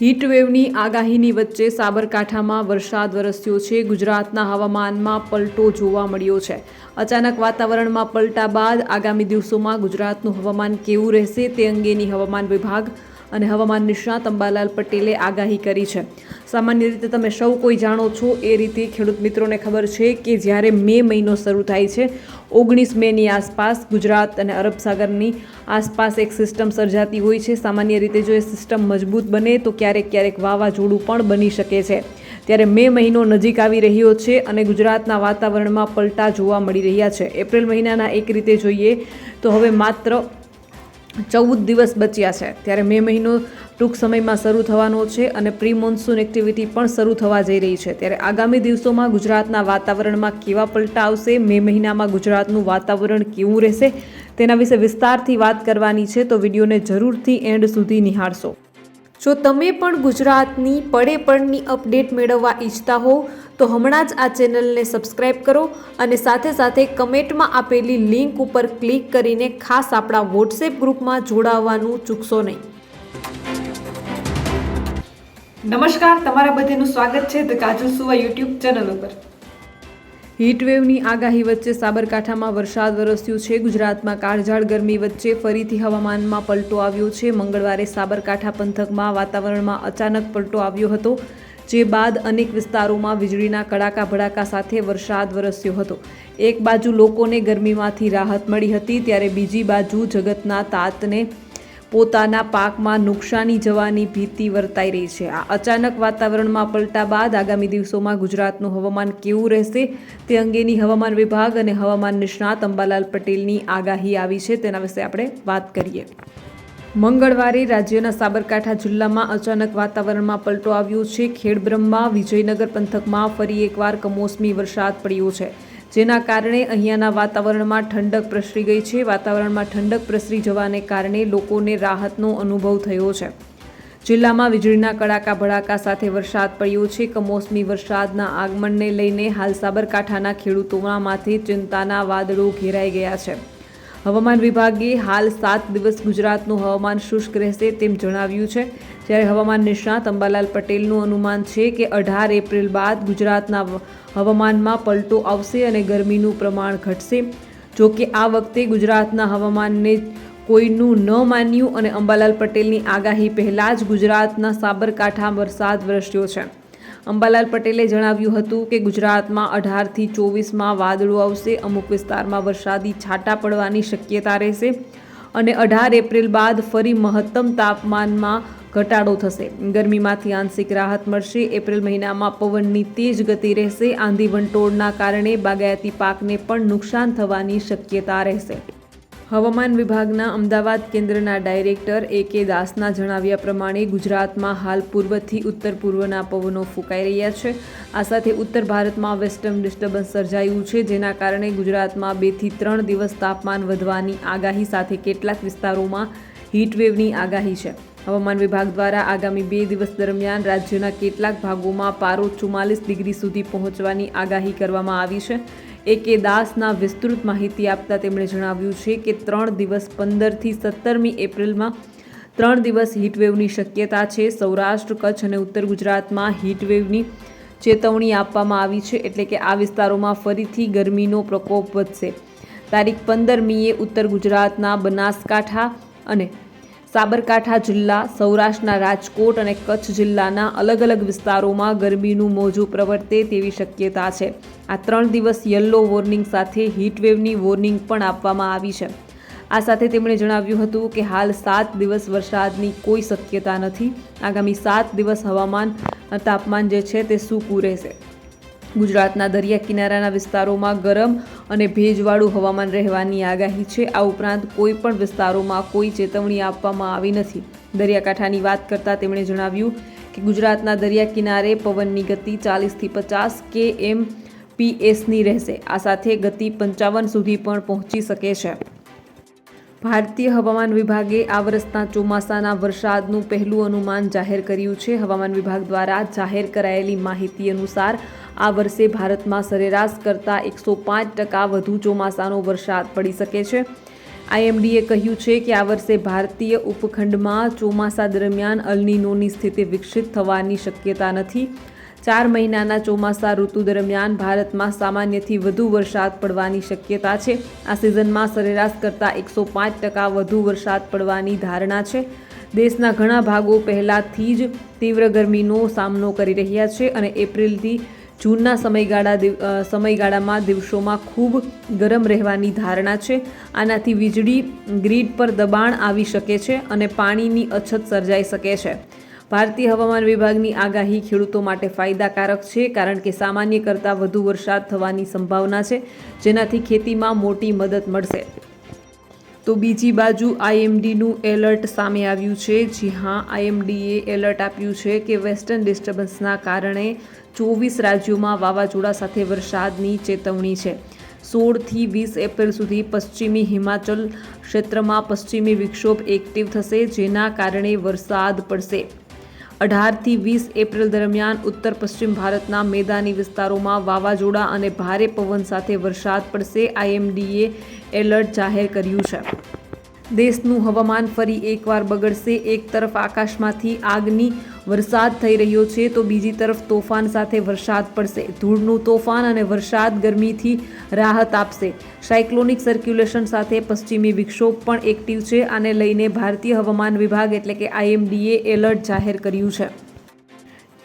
હીટવેવની આગાહીની વચ્ચે સાબરકાંઠામાં વરસાદ વરસ્યો છે. ગુજરાતના હવામાનમાં પલટો જોવા મળ્યો છે. અચાનક વાતાવરણમાં પલટા બાદ આગામી દિવસોમાં ગુજરાતનું હવામાન કેવું રહેશે તે અંગેની હવામાન વિભાગ અને હવામાન નિષ્ણાત અંબાલાલ પટેલે આગાહી કરી છે. સામાન્ય રીતે તમે સૌ કોઈ જાણો છો એ રીતે ખેડૂત મિત્રોને ખબર છે કે જ્યારે મે મહિનો શરૂ થાય છે ઓગણીસ મેની આસપાસ ગુજરાત અને અરબ સાગરની આસપાસ એક સિસ્ટમ સર્જાતી હોય છે. સામાન્ય રીતે જો એ સિસ્ટમ મજબૂત બને તો ક્યારેક ક્યારેક વાવાઝોડું પણ બની શકે છે. ત્યારે મે મહિનો નજીક આવી રહ્યો છે અને ગુજરાતના વાતાવરણમાં પલટા જોવા મળી રહ્યા છે. એપ્રિલ મહિનાના એક રીતે જોઈએ તો હવે માત્ર ચૌદ દિવસ બચ્યા છે. ત્યારે મે મહિનો ટૂંક સમયમાં શરૂ થવાનો છે અને પ્રી મોન્સૂન એક્ટિવિટી પણ શરૂ થવા જઈ રહી છે. ત્યારે આગામી દિવસોમાં ગુજરાતના વાતાવરણમાં કેવા પલટા આવશે? મે મહિનામાં ગુજરાતનું વાતાવરણ કેવું રહેશે? તેના વિશે વિસ્તારથી વાત કરવાની છે તો વિડીયોને જરૂરથી એન્ડ સુધી નિહાળશો. જો તમે પણ ગુજરાતની પડે પડની અપડેટ મેળવવા ઈચ્છતા હો, તો હમણાં જ આ ચેનલને સબસ્ક્રાઇબ કરો અને સાથે સાથે કમેન્ટમાં આપેલી લિંક ઉપર ક્લિક કરીને ખાસ આપણા વોટ્સએપ ગ્રુપમાં જોડાવવાનું ચૂકશો નહીં. નમસ્કાર, તમારા બધાનું સ્વાગત છે ધ કાજલ સુવા યુટ્યુબ ચેનલ ઉપર. હીટવેવની આગાહી વચ્ચે સાબરકાંઠામાં વરસાદ વરસ્યો છે. ગુજરાતમાં કાળઝાળ ગરમી વચ્ચે ફરીથી હવામાનમાં પલટો આવ્યો છે. મંગળવારે સાબરકાંઠા પંથકમાં વાતાવરણમાં અચાનક પલટો આવ્યો હતો, જે બાદ અનેક વિસ્તારોમાં વીજળીના કડાકા ભડાકા સાથે વરસાદ વરસ્યો હતો. એક બાજુ લોકોને ગરમીમાંથી રાહત મળી હતી, ત્યારે બીજી બાજુ જગતના તાતને પોતાના પાકમાં નુકસાની જવાની ભીતિ વર્તાઈ રહી છે. આ અચાનક વાતાવરણમાં પલટા બાદ આગામી દિવસોમાં ગુજરાતનું હવામાન કેવું રહેશે તે અંગેની હવામાન વિભાગ અને હવામાન નિષ્ણાત અંબાલાલ પટેલની આગાહી આવી છે. તેના વિશે આપણે વાત કરીએ. મંગળવારે રાજ્યના સાબરકાંઠા જિલ્લામાં અચાનક વાતાવરણમાં પલટો આવ્યો છે. ખેડબ્રહ્મા વિજયનગર પંથકમાં ફરી એકવાર કમોસમી વરસાદ પડ્યો છે. જેના કારણે અહીંયાના વાતાવરણમાં ઠંડક પ્રસરી ગઈ છે. વાતાવરણમાં ઠંડક પ્રસરી જવાને કારણે લોકોને રાહતનો અનુભવ થયો છે. જિલ્લામાં વીજળીના કડાકા ભડાકા સાથે વરસાદ પડ્યો છે. કમોસમી વરસાદના આગમનને લઈને હાલ સાબરકાંઠાના ખેડૂતોના માથે ચિંતાના વાદળો ઘેરાઈ ગયા છે. હવામાન વિભાગે હાલ સાત દિવસ ગુજરાતનું હવામાન શુષ્ક રહેશે તેમ જણાવ્યું છે. જ્યારે હવામાન નિષ્ણાત અંબાલાલ પટેલનું અનુમાન છે કે અઢાર એપ્રિલ બાદ ગુજરાતના હવામાનમાં પલટો આવશે અને ગરમીનું પ્રમાણ ઘટશે. જો કે આ વખતે ગુજરાતના હવામાનને કોઈનું ન માન્યું અને અંબાલાલ પટેલની આગાહી પહેલાં જ ગુજરાતના સાબરકાંઠા વરસાદ વરસ્યો છે. અંબાલાલ પટેલે જણાવ્યું હતું કે ગુજરાતમાં અઢારથી ચોવીસમાં વાદળો આવશે, અમુક વિસ્તારમાં વરસાદી છાંટા પડવાની શક્યતા રહેશે અને અઢાર એપ્રિલ બાદ ફરી મહત્તમ તાપમાનમાં ઘટાડો થશે. ગરમીમાંથી આંશિક રાહત મળશે, એપ્રિલ મહિનામાં પવનની તેજ ગતિ રહેશે, આંધી વંટોળના કારણે બાગાયતી પાકને પણ નુકસાન થવાની શક્યતા રહેશે. હવામાન વિભાગના અમદાવાદ કેન્દ્રના ડાયરેક્ટર એ કે દાસના જણાવ્યા પ્રમાણે ગુજરાતમાં હાલ પૂર્વથી ઉત્તર પૂર્વના પવનો ફૂંકાઈ રહ્યા છે. આ સાથે ઉત્તર ભારતમાં વેસ્ટર્ન ડિસ્ટર્બન્સ સર્જાયું છે, જેના કારણે ગુજરાતમાં બેથી ત્રણ દિવસ તાપમાન વધવાની આગાહી સાથે કેટલાક વિસ્તારોમાં હીટવેવની આગાહી છે. હવામાન વિભાગ દ્વારા આગામી બે દિવસ દરમિયાન રાજ્યના કેટલાક ભાગોમાં પારો ચુમ્માલીસ ડિગ્રી સુધી પહોંચવાની આગાહી કરવામાં આવી છે. એ કે દાસના વિસ્તૃત માહિતી આપતા તેમણે જણાવ્યું છે કે ત્રણ દિવસ પંદરથી સત્તરમી એપ્રિલમાં ત્રણ દિવસ હીટવેવની શક્યતા છે. સૌરાષ્ટ્ર, કચ્છ અને ઉત્તર ગુજરાતમાં હીટવેવની ચેતવણી આપવામાં આવી છે એટલે કે આ વિસ્તારોમાં ફરીથી ગરમીનો પ્રકોપ વધશે. તારીખ પંદરમીએ ઉત્તર ગુજરાતના બનાસકાંઠા અને સાબરકાંઠા જિલ્લા, સૌરાષ્ટ્રના રાજકોટ અને કચ્છ જિલ્લાના અલગ અલગ વિસ્તારોમાં ગરમીનું મોજું પ્રવર્તે તેવી શક્યતા છે. આ ત્રણ દિવસ યલો વોર્નિંગ સાથે હીટવેવની વોર્નિંગ પણ આપવામાં આવી છે. આ સાથે તેમણે જણાવ્યું હતું કે હાલ સાત દિવસ વરસાદની કોઈ શક્યતા નથી. આગામી સાત દિવસ હવામાન તાપમાન જે છે તે સૂકું રહેશે. ગુજરાતના દરિયા કિનારાના વિસ્તારોમાં ગરમ અને ભેજવાળું હવામાન રહેવાની આગાહી છે. આ ઉપરાંત કોઈ પણ વિસ્તારોમાં કોઈ ચેતવણી આપવામાં આવી નથી. દરિયાકાંઠાની વાત કરતાં તેમણે જણાવ્યું કે ગુજરાતના દરિયા કિનારે પવનની ગતિ ચાલીસથી પચાસ કે એમ પીએસની રહેશે. આ સાથે ગતિ પંચાવન સુધી પણ પહોંચી શકે છે. ભારતીય હવામાન વિભાગે આ વર્ષના ચોમાસાના વરસાદનું પહેલું અનુમાન જાહેર કર્યું છે. હવામાન વિભાગ દ્વારા જાહેર કરાયેલી માહિતી અનુસાર આ વર્ષે ભારતમાં સરેરાશ કરતાં એકસો પાંચ ટકા વધુ ચોમાસાનો વરસાદ પડી શકે છે. આઈએમડીએ કહ્યું છે કે આ વર્ષે ભારતીય ઉપખંડમાં ચોમાસા દરમિયાન અલનીનોની સ્થિતિ વિકસિત થવાની શક્યતા નથી. ચાર મહિનાના ચોમાસા ઋતુ દરમિયાન ભારતમાં સામાન્યથી વધુ વરસાદ પડવાની શક્યતા છે. આ સિઝનમાં સરેરાશ કરતાં એકસો પાંચ ટકા વધુ વરસાદ પડવાની ધારણા છે. દેશના ઘણા ભાગો પહેલાંથી જ તીવ્ર ગરમીનો સામનો કરી રહ્યા છે અને એપ્રિલથી જૂનના સમયગાળા સમયગાળામાં દિવસોમાં ખૂબ ગરમ રહેવાની ધારણા છે. આનાથી વીજળી, ગ્રીડ પર દબાણ આવી શકે છે અને પાણીની અછત સર્જાઈ શકે છે. ભારતીય હવામાન વિભાગની આગાહી ખેડૂતો માટે ફાયદાકારક છે, કારણ કે સામાન્ય કરતાં વધુ વરસાદ થવાની સંભાવના છે, જેનાથી ખેતીમાં મોટી મદદ મળશે. તો બીજી બાજુ આઈએમડીનું એલર્ટ સામે આવ્યું છે. જી હા, આઈએમડીએ એલર્ટ આપ્યું છે કે વેસ્ટર્ન ડિસ્ટર્બન્સના કારણે ચોવીસ રાજ્યોમાં વાવાઝોડા સાથે વરસાદની ચેતવણી છે. સોળથી વીસ એપ્રિલ સુધી પશ્ચિમી હિમાચલ ક્ષેત્રમાં પશ્ચિમી વિક્ષોભ એક્ટિવ થશે, જેના કારણે વરસાદ પડશે. અઢારથી વીસ એપ્રિલ દરમિયાન ઉત્તર પશ્ચિમ ભારતના મેદાની વિસ્તારોમાં વાવાઝોડા અને ભારે પવન સાથે વરસાદ પડશે. આઈએમડીએ એલર્ટ જાહેર કર્યું છે. દેશનું હવામાન ફરી એકવાર બગડશે. એક તરફ આકાશમાંથી આગની વરસાદ થઈ રહ્યો છે તો બીજી તરફ તોફાન સાથે વરસાદ પડશે. ધૂળનું તોફાન અને વરસાદ ગરમીથી રાહત આપશે. સાયક્લોનિક સર્ક્યુલેશન સાથે પશ્ચિમી વિક્ષોભ પણ એક્ટિવ છે, આને લઈને ભારતીય હવામાન વિભાગ એટલે કે આઈએમડીએ એલર્ટ જાહેર કર્યું છે.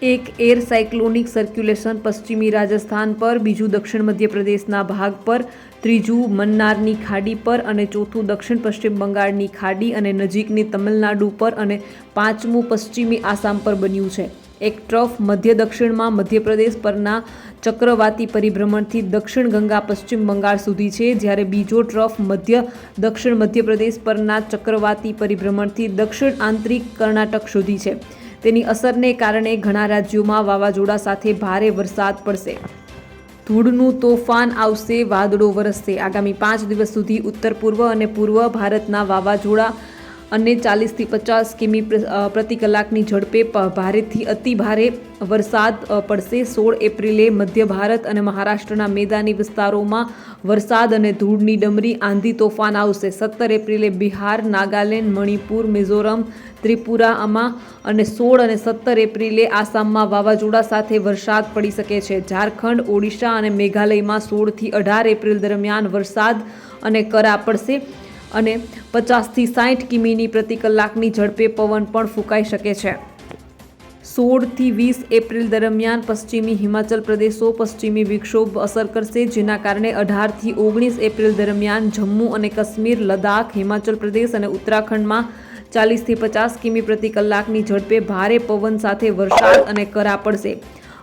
એક એર સાયક્લોનિક સર્ક્યુલેશન પશ્ચિમી રાજસ્થાન પર, બીજું દક્ષિણ મધ્યપ્રદેશના ભાગ પર, ત્રીજું મન્નારની ખાડી પર અને ચોથું દક્ષિણ પશ્ચિમ બંગાળની ખાડી અને નજીકની તમિલનાડુ પર અને પાંચમું પશ્ચિમી આસામ પર બન્યું છે. એક ટ્રફ મધ્ય દક્ષિણમાં મધ્યપ્રદેશ પરના ચક્રવાતી પરિભ્રમણથી દક્ષિણ ગંગા પશ્ચિમ બંગાળ સુધી છે, જ્યારે બીજો ટ્રફ મધ્ય દક્ષિણ મધ્યપ્રદેશ પરના ચક્રવાતી પરિભ્રમણથી દક્ષિણ આંતરિક કર્ણાટક સુધી છે. તેની અસરને કારણે ઘણા રાજ્યોમાં વાવાઝોડા સાથે ભારે વરસાદ પડશે. ધૂળનું તોફાન આવશે, વાદળો વરસશે. આગામી પાંચ દિવસ સુધી ઉત્તર પૂર્વ અને પૂર્વ ભારતના વાવાઝોડા અને ચાલીસથી પચાસ કિમી પ્રતિ કલાકની ઝડપે ભારેથી અતિ ભારે વરસાદ પડશે. સોળ એપ્રિલે મધ્ય ભારત અને મહારાષ્ટ્રના મેદાની વિસ્તારોમાં વરસાદ અને ધૂળની ડમરી, આંધી તોફાન આવશે. સત્તર એપ્રિલે બિહાર, નાગાલેન્ડ, મણિપુર, મિઝોરમ, ત્રિપુરામાં અને સોળ અને સત્તર એપ્રિલે આસામમાં વાવાઝોડા સાથે વરસાદ પડી શકે છે. ઝારખંડ, ઓડિશા અને મેઘાલયમાં સોળથી અઢાર એપ્રિલ દરમિયાન વરસાદ અને કરા પડશે. અને પચાસથી સાઠ કિમીની પ્રતિ કલાકની ઝડપે પવન પણ ફૂંકાઈ શકે છે. સોળથી વીસ એપ્રિલ દરમિયાન પશ્ચિમી હિમાચલ પ્રદેશો પશ્ચિમી વિક્ષોભ અસર કરશે, જેના કારણે અઢારથી ઓગણીસ એપ્રિલ દરમિયાન જમ્મુ અને કાશ્મીર, લદ્દાખ, હિમાચલ પ્રદેશ અને ઉત્તરાખંડમાં ચાલીસથી પચાસ કિમી પ્રતિ કલાકની ઝડપે ભારે પવન સાથે વરસાદ અને કરા પડશે.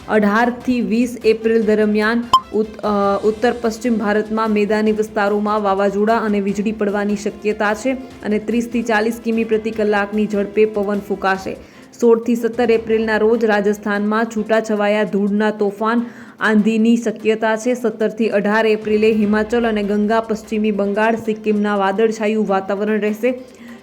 અઢારથી વીસ એપ્રિલ દરમિયાન ઉત- ઉત્તર પશ્ચિમ ભારતમાં મેદાની વિસ્તારોમાં વાવાઝોડા અને વીજળી પડવાની શક્યતા છે અને ત્રીસથી ચાલીસ કિમી પ્રતિ કલાકની ઝડપે પવન ફૂંકાશે. સોળથી સત્તર એપ્રિલના રોજ રાજસ્થાનમાં છૂટાછવાયા ધૂળના તોફાન આંધીની શક્યતા છે. સત્તરથી અઢાર એપ્રિલે હિમાચલ અને ગંગા પશ્ચિમી બંગાળ, સિક્કિમના વાદળછાયું વાતાવરણ રહેશે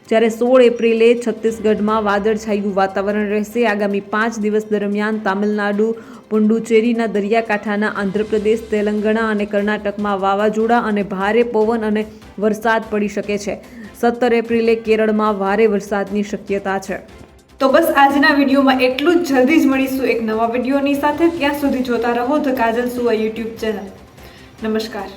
જ્યારે સોળ એપ્રિલે છત્તીસગઢમાં વાદળછાયું વાતાવરણ રહેશે. આગામી પાંચ દિવસ દરમિયાન તામિલનાડુ, પુંડુચેરીના દરિયાકાંઠાના આંધ્રપ્રદેશ, તેલંગણા અને કર્ણાટકમાં વાવાઝોડા અને ભારે પવન અને વરસાદ પડી શકે છે. સત્તર એપ્રિલે કેરળમાં ભારે વરસાદની શક્યતા છે. તો બસ આજના વિડીયોમાં એટલું જ. જલ્દી જ મળીશું એક નવા વિડીયોની સાથે. ત્યાં સુધી જોતા રહો ધ કાજલ સુવા યુટ્યુબ ચેનલ. નમસ્કાર.